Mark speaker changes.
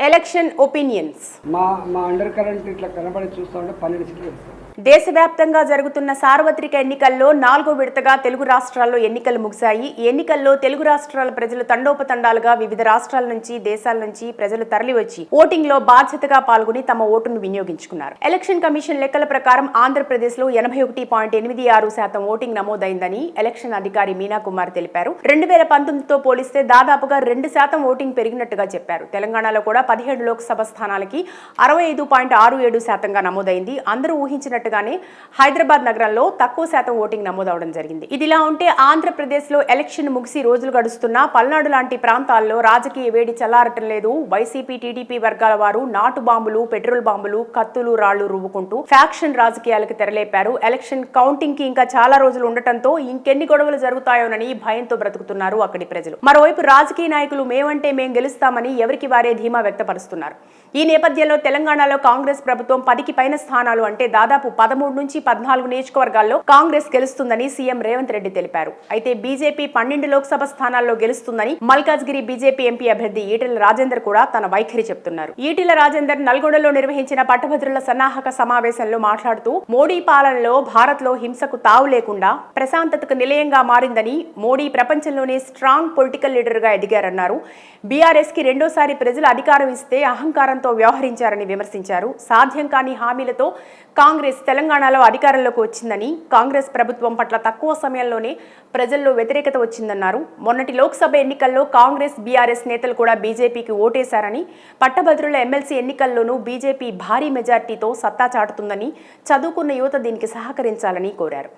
Speaker 1: Election opinions
Speaker 2: మా మా under current ఇట్లా కనబడి చూస్తూ ఉంటే పన్నెండు సీట్లు
Speaker 1: దేశవ్యాప్తంగా జరుగుతున్న సార్వత్రిక ఎన్నికల్లో నాలుగో విడతగా తెలుగు రాష్ట్రాల్లో ఎన్నికలు ముగిశాయి. ఈ ఎన్నికల్లో తెలుగు రాష్ట్రాల ప్రజలు తండోపతండాలుగా వివిధ రాష్ట్రాల నుంచి దేశాల నుంచి ప్రజలు తరలివచ్చి ఓటింగ్లో బాధ్యతగా పాల్గొని తమ ఓటును వినియోగించుకున్నారు. ఎలక్షన్ కమిషన్ లెక్కల ప్రకారం ఆంధ్రప్రదేశ్లో ఎనభై ఒకటి పాయింట్ ఎనిమిది ఆరు శాతం ఓటింగ్ నమోదైందని ఎలక్షన్ అధికారి మీనా కుమార్ తెలిపారు. రెండు వేల పంతొమ్మిదితో పోలిస్తే దాదాపుగా రెండు శాతం ఓటింగ్ పెరిగినట్టుగా చెప్పారు. తెలంగాణలో కూడా పదిహేడు లోక్సభ స్థానాలకి అరవై ఐదు పాయింట్ ఆరు ఏడు శాతంగా నమోదైంది. అందరూ ఊహించినట్టు ఊహించినట్టుగానే హైదరాబాద్ నగరంలో తక్కువ శాతం ఓటింగ్ నమోదవడం జరిగింది. ఇదిలా ఉంటే ఆంధ్రప్రదేశ్లో ఎలక్షన్ ముగిసి రోజులు గడుస్తున్నా పల్నాడు లాంటి ప్రాంతాల్లో రాజకీయ వేడి చల్లారటం లేదు. వైసీపీ టీడీపీ వర్గాల వారు నాటు బాంబులు పెట్రోల్ బాంబులు కత్తులు రాళ్ళు రువ్వుకుంటూ ఫ్యాక్షన్ రాజకీయాలకు తెరలేపారు. ఎలక్షన్ కౌంటింగ్కి ఇంకా చాలా రోజులు ఉండటంతో ఇంకెన్ని గొడవలు జరుగుతాయోనని భయంతో బ్రతుకుతున్నారు అక్కడి ప్రజలు. మరోవైపు రాజకీయ నాయకులు మేమంటే మేం గెలుస్తామని ఎవరికి వారే ధీమా వ్యక్తపరుస్తున్నారు. ఈ నేపథ్యంలో తెలంగాణలో కాంగ్రెస్ ప్రభుత్వం పదికి పైన స్థానాలు అంటే దాదాపు పదమూడు నుంచి పద్నాలుగు నియోజకవర్గాల్లో కాంగ్రెస్ గెలుస్తుందని సీఎం రేవంత్ రెడ్డి తెలిపారు. అయితే బీజేపీ పన్నెండు లోక్సభ స్థానాల్లో గెలుస్తుందని మల్కాజ్గిరి బీజేపీ ఎంపీ అభ్యర్థి ఈటెల రాజేందర్ కూడా తన వైఖరి చెప్తున్నారు. ఈటెల రాజేందర్ నల్గొండలో నిర్వహించిన పట్టభద్రుల సన్నాహక సమావేశంలో మాట్లాడుతూ మోడీ పాలనలో భారత్లో హింసకు తావు లేకుండా ప్రశాంతతకు నిలయంగా మారిందని మోడీ ప్రపంచంలోనే స్ట్రాంగ్ పొలిటికల్ లీడర్గా ఎదిగారన్నారు. బీఆర్ఎస్కి రెండోసారి ప్రజలు అధికారం ఇస్తే అహంకారంతో వ్యవహరించారని విమర్శించారు. సాధ్యం కాని హామీలతో కాంగ్రెస్ కాంగ్రెస్ తెలంగాణలో అధికారంలోకి వచ్చిందని కాంగ్రెస్ ప్రభుత్వం పట్ల తక్కువ సమయంలోనే ప్రజల్లో వ్యతిరేకత వచ్చిందన్నారు. మొన్నటి లోక్సభ ఎన్నికల్లో కాంగ్రెస్ బీఆర్ఎస్ నేతలు కూడా బీజేపీకి ఓటేశారని పట్టభద్రుల ఎమ్మెల్సీ ఎన్నికల్లోనూ బీజేపీ భారీ మెజార్టీతో సత్తా చాటుతుందని చదువుకున్న యువత దీనికి సహకరించాలని కోరారు.